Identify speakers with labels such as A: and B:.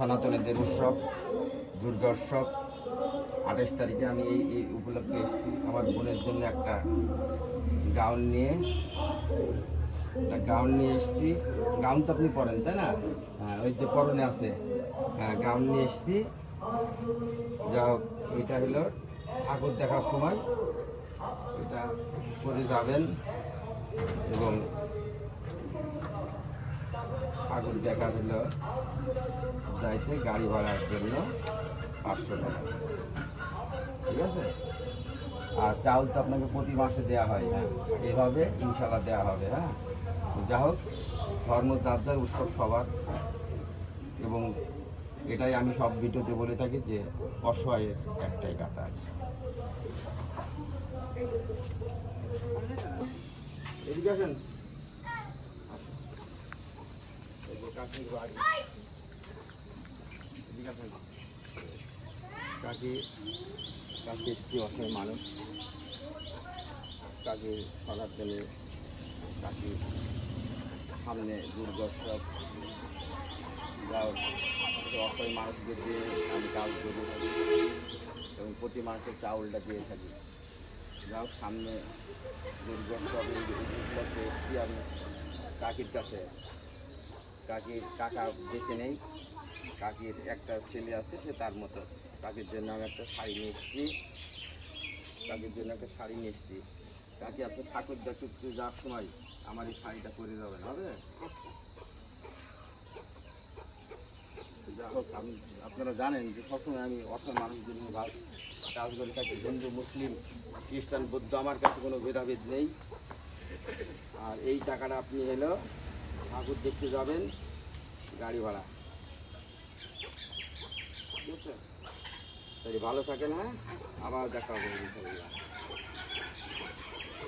A: সনাতনীদের উৎসব, দুর্গা উৎসব। আঠাশ তারিখে আমি এই এই উপলক্ষে এসেছি। আমার বোনের জন্য একটা গাউন নিয়ে। একটা গাউন নিয়ে এসেছি। গাউন তো আপনি পরেন, তাই না? হ্যাঁ ওই যে পরনে আছে। হ্যাঁ গাউন নিয়ে এসেছি। যা হোক, এটা হলো ঠাকুর দেখার সময়। এটা করে যাবেন এবং ঠাকুর দেখার হলো যাইতে গাড়ি ভাড়ার জন্য পাঁচশো টাকা। ঠিক আছে? আর চাউল তো আপনাকে প্রতি মাসে দেওয়া হয় হ্যাঁ? এভাবে ইনশাল্লাহ দেওয়া হবে হ্যাঁ? যা হোক ধর্ম যার উৎসব সবার, এবং এটাই আমি সব ভিডিওতে বলে থাকি যে অসহায়ের একটাই কথা এদিকে আসুন। কাকি কাকি এসছি অসহায় মানুষ, কাকি সরার জন্য কাকি সামনে দুর্গোৎসব অসহায় মানুষদের দিয়ে আমি কাজ করে থাকি এবং প্রতি মাসে চাউলটা দিয়ে থাকি। যা সামনে দুর্গোৎসব এসছি আমি কাকির কাছে কাকির কাকা বেছে নেই। কাকির একটা ছেলে আছে, সে তার মতো। কাকির জন্য আমি একটা শাড়ি নিয়ে এসেছি। কাকির জন্য একটা শাড়ি নিয়ে এসেছি। কাকি, আপনি ঠাকুর দেখতে যাওয়ার সময় আমার এই শাড়িটা পরে যাবেন, হবে? হোক, আমি, আপনারা জানেন যে সবসময় আমি অসম মানুষদের নিয়ে ভাব কাজ করে। থাকি হিন্দু, মুসলিম, খ্রিস্টান, বৌদ্ধ, আমার কাছে কোনো ভেদাভেদ নেই। আর এই টাকাটা আপনি হলো ঠাকুর দেখতে যাবেন গাড়ি ভাড়া। বুঝছেন? তাই ভালো থাকেন হ্যাঁ? আবার দেখা হবে।